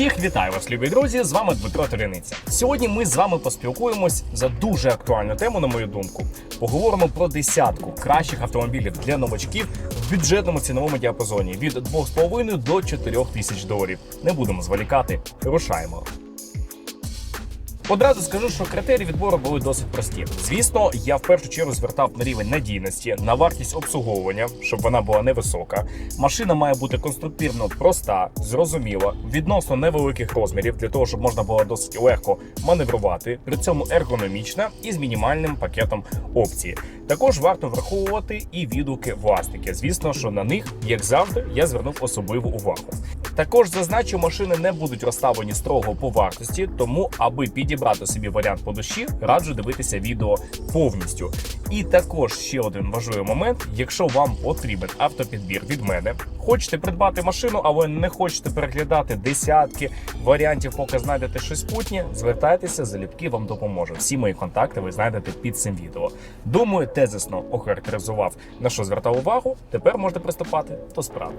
Всіх вітаю вас, любі друзі! З вами Дмитро Толяниця. Сьогодні ми з вами поспілкуємось за дуже актуальну тему, на мою думку. Поговоримо про десятку кращих автомобілів для новачків в бюджетному ціновому діапазоні від 2,5 до 4 тисяч доларів. Не будемо зволікати. Рушаємо. Одразу скажу, що критерії відбору були досить прості. Звісно, я в першу чергу звертав на рівень надійності, на вартість обслуговування, щоб вона була невисока. Машина має бути конструктивно проста, зрозуміла, відносно невеликих розмірів, для того, щоб можна було досить легко маневрувати, при цьому ергономічна і з мінімальним пакетом опцій. Також варто враховувати і відгуки власники. Звісно, що на них, як завжди, я звернув особливу увагу. Також зазначу, машини не будуть розставлені строго по вартості, тому аби підібрати собі варіант по душі, раджу дивитися відео повністю. І також ще один важливий момент: якщо вам потрібен автопідбір від мене, хочете придбати машину, але не хочете переглядати десятки варіантів, поки знайдете щось путнє, звертайтеся, залюбки вам допоможу. Всі мої контакти ви знайдете під цим відео. Думаю, тезисно охарактеризував на що звертав увагу. Тепер можна приступати до справи.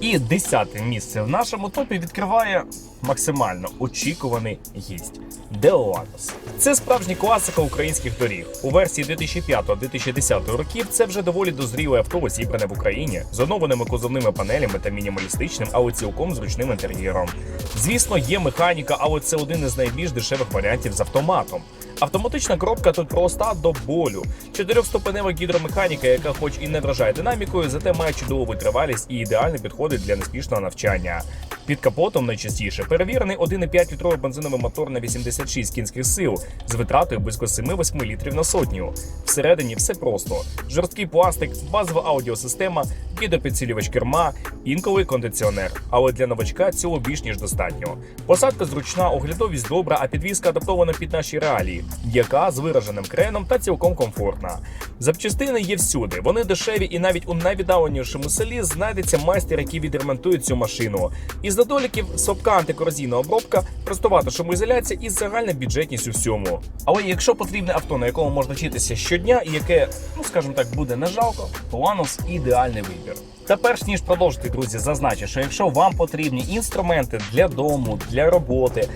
І десяте місце в нашому топі відкриває максимально очікуваний гість Деоланос. Це справжня класика українських доріг. У версії 2005-2010 років це вже доволі дозріле авто, зібране в Україні з оновленими кузовними панелями та мінімалістичним, але цілком зручним інтер'єром. Звісно, є механіка, але це один із найбільш дешевих варіантів з автоматом. Автоматична коробка тут проста до болю. Чотирьохступенева гідромеханіка, яка, хоч і не вражає динамікою, зате має чудову витривалість і ідеально підходить для неспішного навчання. Під капотом найчастіше перевірений 1,5 літровий бензиновий мотор на 86 кінських сил з витратою близько 7-8 літрів на сотню. Всередині все просто: жорсткий пластик, базова аудіосистема, гідропідсилювач керма, інколи кондиціонер. Але для новачка цього більш ніж достатньо. Посадка зручна, оглядовість добра, а підвізка адаптована під наші реалії, яка з вираженим креном та цілком комфортна. Запчастини є всюди. Вони дешеві, і навіть у найвіддаленішому селі знайдеться майстер, який відремонтує цю машину. Із недоліків слабка антикорозійна обробка, простувата шумоізоляція і загальна бюджетність у всьому. Але якщо потрібне авто, на якому можна вчитися щодня, і яке, ну скажімо так, буде не жалко, то Ланос ідеальний вибір. Та перш ніж продовжити, друзі, зазначу, що якщо вам потрібні інструменти для дому, для роботи,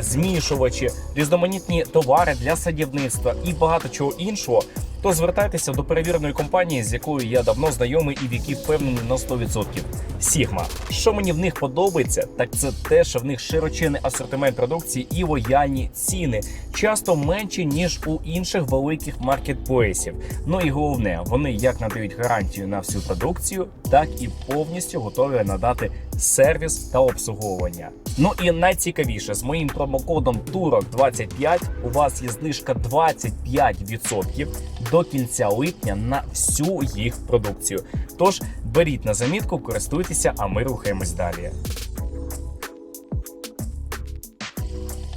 змішувачі, різноманітні товари для садівництва і багато чого іншого, то звертайтеся до перевіреної компанії, з якою я давно знайомий і в якій впевнений на 100%. Сігма. Що мені в них подобається, так це те, що в них широчений асортимент продукції і лояльні ціни, часто менші ніж у інших великих маркетплейсів. Ну і головне, вони як надають гарантію на всю продукцію, так і повністю готові надати сервіс та обслуговування. Ну і найцікавіше з моїм промокодом турок 25 у вас є знижка 25% до кінця липня на всю їх продукцію. Тож беріть на замітку, користуйтеся, а ми рухаємось далі.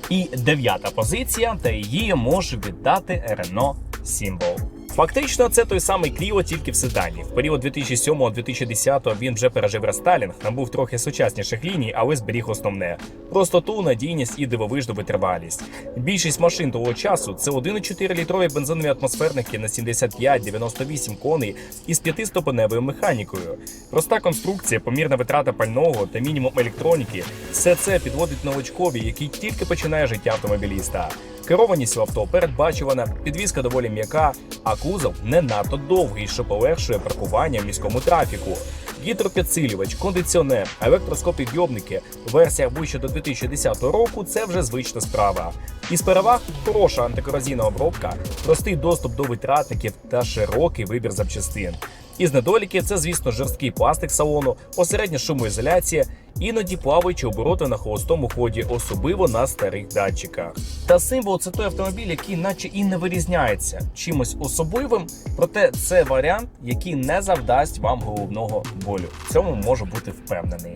І дев'ята позиція, та її може віддати Renault Symbol. Фактично, це той самий Кліо, тільки в седані. В період 2007-2010 він вже пережив рестайлінг, набув трохи сучасніших ліній, але зберіг основне: простоту, надійність і дивовижну витривалість. Більшість машин того часу це 1,4 літрові бензинові атмосферники на 75-98 коней із п'ятиступеневою механікою. Проста конструкція, помірна витрата пального та мінімум електроніки все це підводить новачкові, який тільки починає життя автомобіліста. Керованість в авто передбачувана, підвізка доволі м'яка, а кузов не надто довгий, що полегшує паркування в міському трафіку. Гідропідсилювач, кондиціонер, електроскопідйомники, версія вище до 2010 року це вже звична справа. Із переваг хороша антикорозійна обробка, простий доступ до витратників та широкий вибір запчастин. Із недоліків це, звісно, жорсткий пластик салону, посередня шумоізоляція, іноді плаваючі обороти на холостому ході, особливо на старих датчиках. Та символ це той автомобіль, який наче і не вирізняється чимось особливим, проте це варіант, який не завдасть вам головного болю. В цьому можу бути впевнений.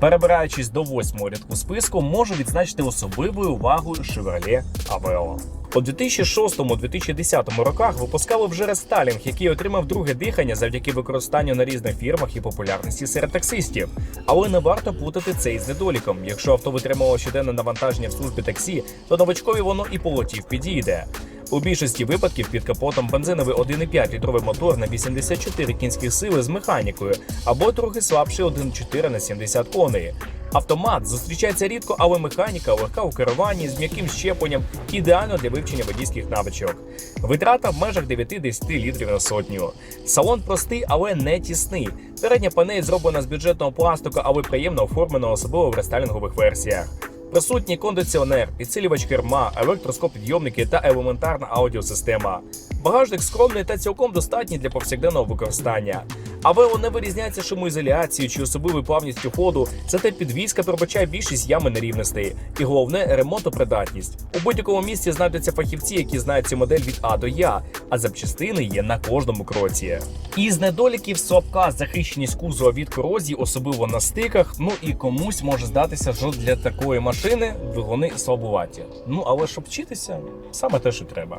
Перебираючись до восьмого рядку списку, можу відзначити особливою увагою Chevrolet Aveo. У 2006-2010 роках випускали вже рестайлінг, який отримав друге дихання завдяки використанню на різних фірмах і популярності серед таксистів. Але не варто плутати це із недоліком. Якщо авто витримувало щоденне навантаження в службі таксі, то новачкові воно і полотів підійде. У більшості випадків під капотом бензиновий 1,5 літровий мотор на 84 кінських сили з механікою або трохи слабший 1,4 на 70 коней. Автомат зустрічається рідко, але механіка легка у керуванні з м'яким щепленням ідеально для вивчення водійських навичок. Витрата в межах 9-10 літрів на сотню. Салон простий, але не тісний. Передня панель зроблена з бюджетного пластику, але приємно оформлена особливо в рестайлінгових версіях. Присутній кондиціонер, підсилювач керма, електроскоп-підйомники та елементарна аудіосистема. Багажник скромний та цілком достатній для повсякденного використання. Авео не вирізняється шумоізоляцією чи особливою плавністю ходу, зате підвізка пробачає більшість ями нерівностей. І головне ремонтопридатність. У будь-якому місці знайдуться фахівці, які знають цю модель від А до Я, а запчастини є на кожному кроці. Із недоліків слабка захищеність кузова від корозії, особливо на стиках. Ну і комусь може здатися, що для такої машини двигуни слабуваті. Ну але щоб вчитися, саме те, що треба.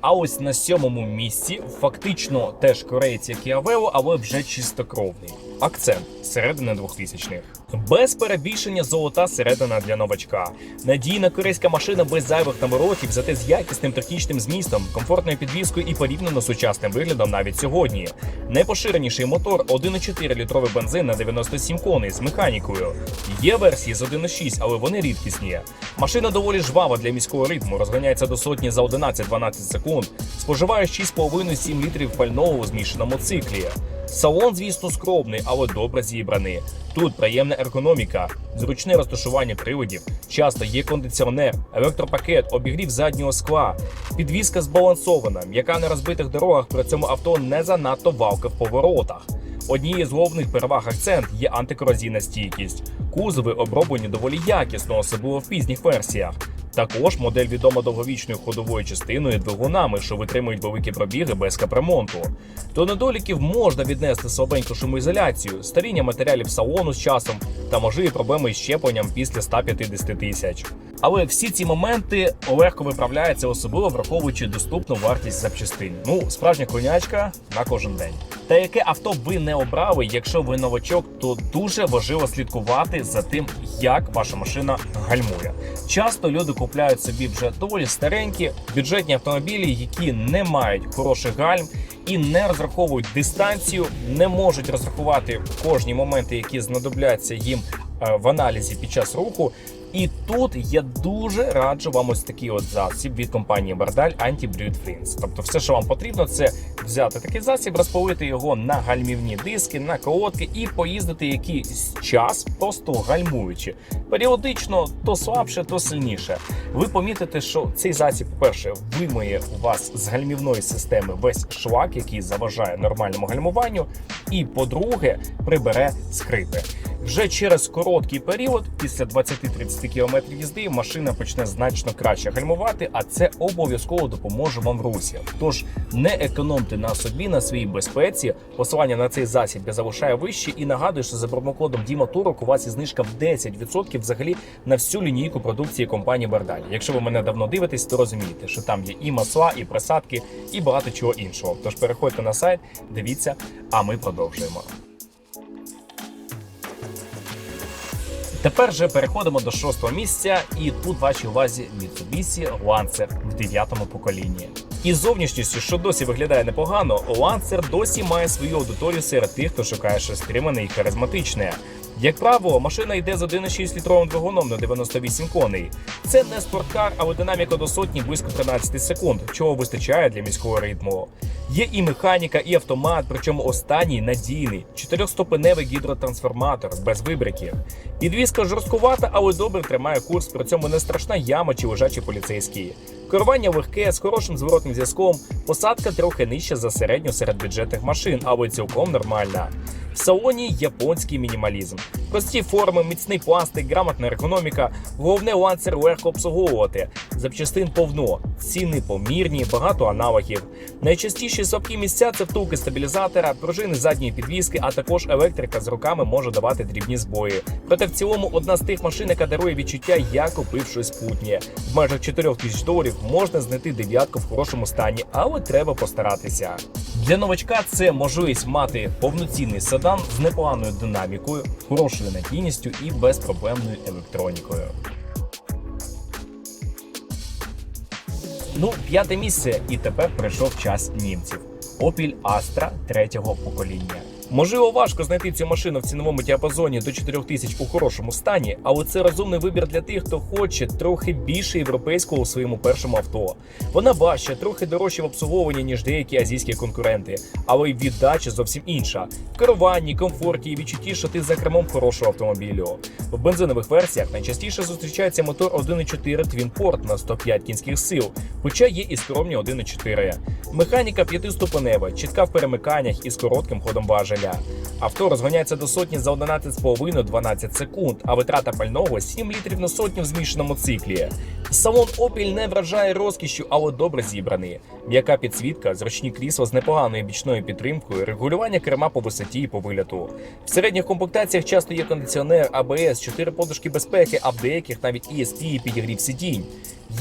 А ось на сьомому місці фактично теж кореєць, як і Авео, але вже чистокровний. Акцент середини 2000-х. Без перебільшення золота середина для новачка. Надійна корейська машина без зайвих наворотів, зате з якісним технічним змістом, комфортною підвіскою і порівняно сучасним виглядом навіть сьогодні. Найпоширеніший мотор 1,4 літровий бензин на 97 коней з механікою. Є версії з 1,6, але вони рідкісні. Машина доволі жвава для міського ритму, розганяється до сотні за 11-12 секунд, споживає 6,5-7 літрів пального у змішаному циклі. Салон, звісно, скромний, але добре зібраний. Тут приємна ергономіка, зручне розташування приводів, часто є кондиціонер, електропакет, обігрів заднього скла, підвізка збалансована, м'яка на розбитих дорогах, при цьому авто не занадто валка в поворотах. Однією з головних переваг акцент є антикорозійна стійкість. Кузови оброблені доволі якісно, особливо в пізніх версіях. Також модель відома довговічною ходовою частиною і двигунами, що витримують великі пробіги без капремонту. До недоліків можна віднести слабеньку шумоізоляцію, старіння матеріалів салону з часом та можливі проблеми з щепленням після 150 тисяч. Але всі ці моменти легко виправляються, особливо враховуючи доступну вартість запчастин. Ну, справжня конячка на кожен день. Та яке авто ви не обрали, якщо ви новачок, то дуже важливо слідкувати за тим, як ваша машина гальмує. Часто люди купляють собі вже доволі старенькі бюджетні автомобілі, які не мають хороших гальм і не розраховують дистанцію, не можуть розрахувати кожні моменти, які знадобляться їм е, в аналізі під час руху. І тут я дуже раджу вам ось такий от засіб від компанії Бардаль Anti-Brute. Тобто, все, що вам потрібно, це взяти такий засіб, розпалити його на гальмівні диски, на колодки і поїздити якийсь час, просто гальмуючи. Періодично то слабше, то сильніше. Ви помітите, що цей засіб, по-перше, вимиє у вас з гальмівної системи весь шлак, який заважає нормальному гальмуванню, і, по-друге, прибере скрипи. Вже через короткий період, після 20-30 км їзди, машина почне значно краще гальмувати, а це обов'язково допоможе вам в русі. Тож не економте на собі, на своїй безпеці. Посилання на цей засіб я залишаю вище і нагадую, що за промокодом Діма Турок у вас є знижка в 10% взагалі на всю лінійку продукції компанії Бардаль. Якщо ви мене давно дивитесь, то розумієте, що там є і масла, і присадки, і багато чого іншого. Тож переходьте на сайт, дивіться, а ми продовжуємо. Тепер же переходимо до шостого місця, і тут вашій увазі Mitsubishi Lancer в дев'ятому поколінні. І зовнішністю, що досі виглядає непогано, Lancer досі має свою аудиторію серед тих, хто шукає щось стримане і харизматичне. Як правило, машина йде з 1,6 літровим двигуном на 98 коней. Це не спорткар, але динаміка до сотні близько 13 секунд, чого вистачає для міського ритму. Є і механіка, і автомат, причому останній надійний, чотирьохступеневий гідротрансформатор без вибриків. Підвізка жорсткувата, але добре тримає курс, при цьому не страшна яма чи лежачий поліцейський. Керування легке з хорошим зворотним зв'язком, посадка трохи нижча за середню серед бюджетних машин, але цілком нормальна. В салоні японський мінімалізм. Прості форми, міцний пластик, грамотна ергономіка. Головне ланцер легко обслуговувати. Запчастин повно, ціни помірні, багато аналогів. Найчастіші слабкі місця це втулки стабілізатора, пружини задньої підвіски, а також електрика з роками може давати дрібні збої. Проте в цілому одна з тих машин, яка дарує відчуття, я купив щось путнє. В межах 4 тисяч доларів можна знайти дев'ятку в хорошому стані, але треба постаратися. Для новачка це можливість мати повноцінний Мустан з непоганою динамікою, хорошою надійністю і безпроблемною електронікою. Ну, п'яте місце, і тепер прийшов час німців. Opel Astra третього покоління. Можливо, важко знайти цю машину в ціновому діапазоні до 4 тисяч у хорошому стані, але це розумний вибір для тих, хто хоче трохи більше європейського у своєму першому авто. Вона важча, трохи дорожче в обслуговуванні, ніж деякі азійські конкуренти, але й віддача зовсім інша. В керуванні, комфорті і відчутті, що ти за кермом хорошого автомобілю. В бензинових версіях найчастіше зустрічається мотор 1.4 Twin Port на 105 кінських сил, хоча є і скромні 1.4. Механіка п'ятиступенева, чітка в перемиканнях і з коротким ходом важеля. Авто розганяється до сотні за 11,5-12 секунд, а витрата пального 7 літрів на сотню в змішаному циклі. Салон Opel не вражає розкішшю, але добре зібраний. М'яка підсвітка, зручні крісла з непоганою бічною підтримкою, регулювання керма по висоті і по виляту. В середніх комплектаціях часто є кондиціонер, АБС, 4 подушки безпеки, а в деяких навіть ESP і підігрів сидінь.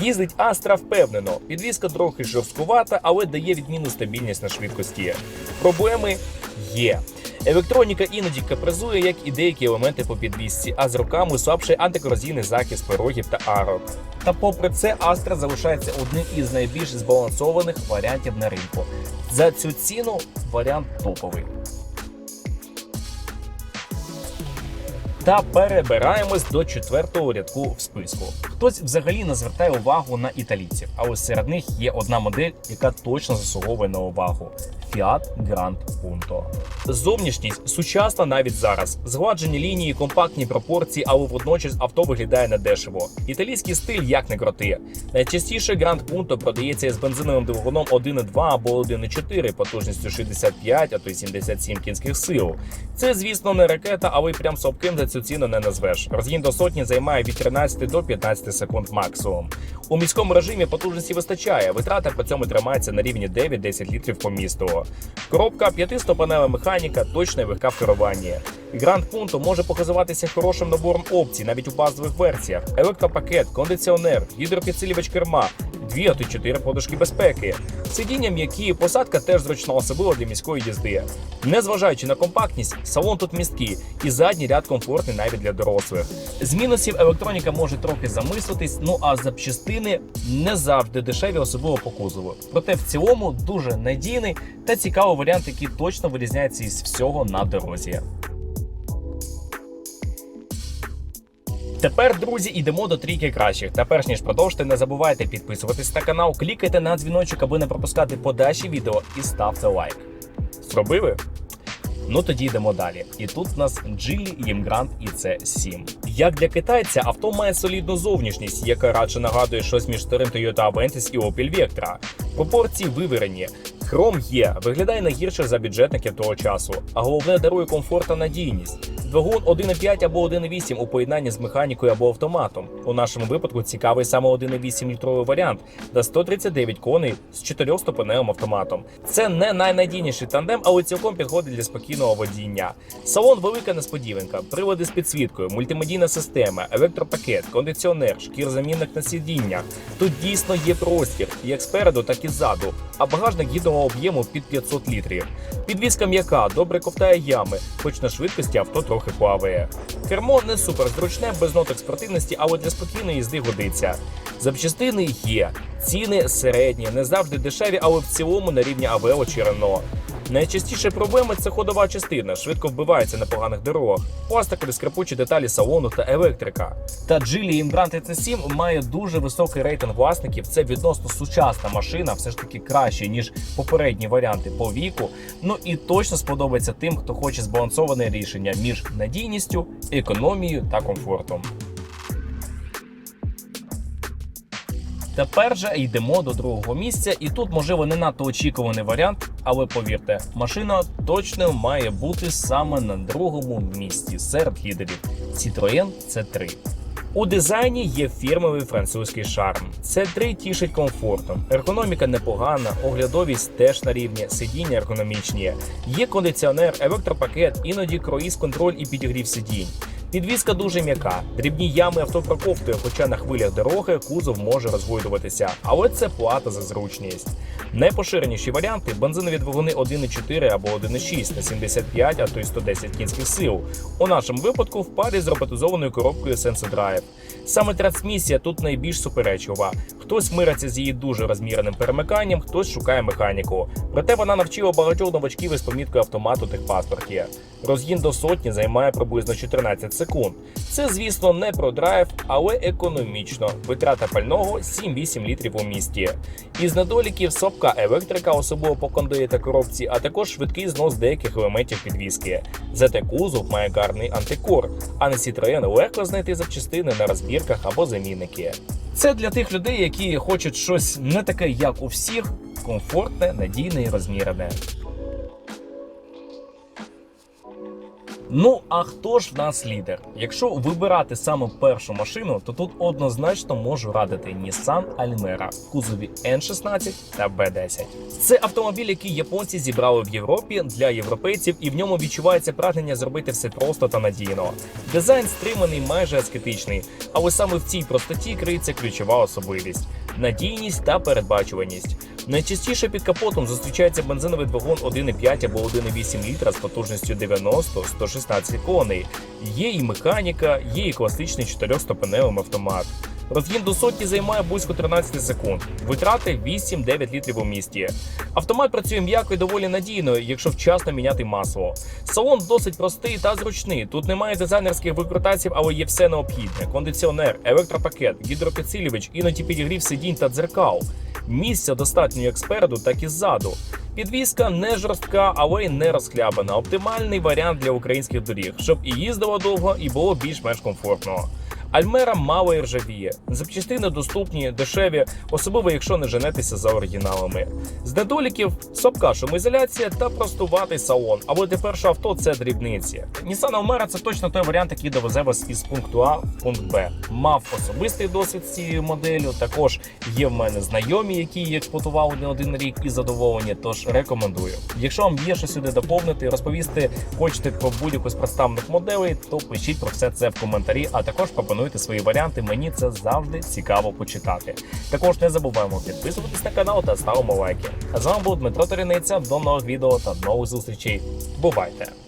Їздить Astra впевнено. Підвізка трохи жорсткувата, але дає відмінну стабільність на швидкості. Проблеми є. Електроніка іноді капризує, як і деякі елементи по підвісці, а з роками слабший антикорозійний захист порогів та арок. Та попри це, Astra залишається одним із найбільш збалансованих варіантів на ринку. За цю ціну варіант топовий. Та перебираємось до четвертого рядку в списку. Хтось взагалі не звертає увагу на італійців, але серед них є одна модель, яка точно заслуговує на увагу. Fiat Grand Punto. Зовнішність сучасна навіть зараз. Згладжені лінії, компактні пропорції, але водночас авто виглядає недешево. Італійський стиль як не крути. Найчастіше Grand Punto продається із бензиновим двигуном 1.2 або 1.4 потужністю 65, а то й 77 кінських сил. Це, звісно, не ракета, але й прям слабким за цю ціну не назвеш. Розгін до сотні займає від 13 до 15 секунд максимум. У міському режимі потужності вистачає. Витрата при цьому тримається на рівні 9-10 літрів по місту. Коробка п'ятиступенева механіка, точна і легка в керуванні. Grand Punto може показуватися хорошим набором опцій навіть у базових версіях: електропакет, кондиціонер, гідропідсилювач керма, дві а то чотири подушки безпеки. Сидіння м'які, посадка теж зручна, особливо для міської їзди. Незважаючи на компактність, салон тут місткий і задній ряд комфортний навіть для дорослих. З мінусів електроніка може трохи замислитись, ну а запчастини не завжди дешеві, особливо по кузову. Проте в цілому дуже надійний та цікавий варіант, який точно вирізняється із всього на дорозі. Тепер, друзі, йдемо до трійки кращих. Та перш ніж продовжити, не забувайте підписуватись на канал, клікайте на дзвіночок, аби не пропускати подальші відео і ставте лайк. Зробили? Ну тоді йдемо далі. І тут в нас Джилі Geely Imgrant IC7. Як для китайця, авто має солідну зовнішність, яка радше нагадує щось між старим Toyota Avensis і Opel Vectra. Пропорції виверені. Хром є, виглядає не гірше за бюджетників того часу, а головне дарує комфорт та надійність. Двигун 1,5 або 1,8 у поєднанні з механікою або автоматом. У нашому випадку цікавий саме 1,8 літровий варіант та 139 коней з 4-ступеневим автоматом. Це не найнадійніший тандем, але цілком підходить для спокійного водіння. Салон велика несподіванка, приводи з підсвіткою, мультимедійна система, електропакет, кондиціонер, шкірзамінник на сидіннях. Тут дійсно є простір, як спереду, так і ззаду, а багажник гідного об'єму під 500 літрів. Підвізка м'яка, добре ковтає ями, хоч на швидкості авто трохи плаває. Кермо не супер зручне, без ноток спортивності, але для спокійної їзди годиться. Запчастини є, ціни середні, не завжди дешеві, але в цілому на рівні Авео чи Рено. Найчастіше проблеми це ходова частина, швидко вбивається на поганих дорогах, пластикові скрипучі деталі салону та електрика. Та Geely Imbrant EC7 має дуже високий рейтинг власників. Це відносно сучасна машина, все ж таки краще ніж попередні варіанти по віку. Ну і точно сподобається тим, хто хоче збалансоване рішення між надійністю, економією та комфортом. Тепер же йдемо до другого місця, і тут можливо не надто очікуваний варіант, але повірте, машина точно має бути саме на другому місці серед лідерів Citroën C3. У дизайні є фірмовий французький шарм. C3 тішить комфортом, ергономіка непогана, оглядовість теж на рівні, сидіння ергономічні. Є кондиціонер, електропакет, іноді круїз-контроль і підігрів сидінь. Підвізка дуже м'яка, дрібні ями авто хоча на хвилях дороги кузов може розгойдуватися, але це плата за зручність. Найпоширеніші варіанти бензинові двигуни 1,4 або 1,6 на 75, а то й 110 кінських сил. У нашому випадку в парі з роботизованою коробкою Sense Drive. Саме трансмісія тут найбільш суперечлива. Хтось мириться з її дуже розміреним перемиканням, хтось шукає механіку. Проте вона навчила багатьох новачків із поміткою автомату техпаспорті. Розгін до сотні займає приблизно 14 секунд. Це, звісно, не про драйв, але економічно. Витрата пального 7-8 літрів у місті. Із недоліків слабка електрика, особливо по кондої та коробці, а також швидкий знос деяких елементів підвіски. Зате кузов має гарний антикор, а на Citroen легко знайти запчастини на розбірках або замінники. Це для тих людей, які хочуть щось не таке, як у всіх, комфортне, надійне і розмірене. Ну а хто ж в нас лідер? Якщо вибирати саме першу машину, то тут однозначно можу радити Nissan Almera в кузові N16 та B10. Це автомобіль, який японці зібрали в Європі для європейців, і в ньому відчувається прагнення зробити все просто та надійно. Дизайн стриманий, майже аскетичний, але саме в цій простоті криється ключова особливість надійність та передбачуваність. Найчастіше під капотом зустрічається бензиновий двигун 1,5 або 1,8 літра з потужністю 90-116 коней. Є і механіка, є і класичний чотирьохступеневий автомат. Розгін до сотні займає близько 13 секунд. Витрати 8-9 літрів у місті. Автомат працює м'яко і доволі надійно, якщо вчасно міняти масло. Салон досить простий та зручний. Тут немає дизайнерських викрутасів, але є все необхідне: кондиціонер, електропакет, гідропідсилювач, іноді підігрів сидінь та дзеркал. Місця достатньо як спереду, так і ззаду. Підвізка не жорстка, але й не розхлябана. Оптимальний варіант для українських доріг, щоб і їздило довго, і було більш-менш комфортно. Альмера мало і ржавіє. Запчастини доступні, дешеві, особливо якщо не женетеся за оригіналами. З недоліків слабка шумоізоляція та простуватий салон. Але тепер що авто це дрібниці. Nissan Almera – це точно той варіант, який довезе вас із пункту А в пункт Б. Мав особистий досвід з цією моделлю. Також є в мене знайомі, які її експлуатували не один рік і задоволені. Тож рекомендую. Якщо вам є що сюди доповнити, розповісти хочете про будь-яку з представлених моделей, то пишіть про все це в коментарі, а також пропонуйте свої варіанти. Мені це завжди цікаво почитати. Також не забуваємо підписуватись на канал та ставимо лайки. А з вами був Дмитро Торіниця. До нових відео та нових зустрічей. Бувайте!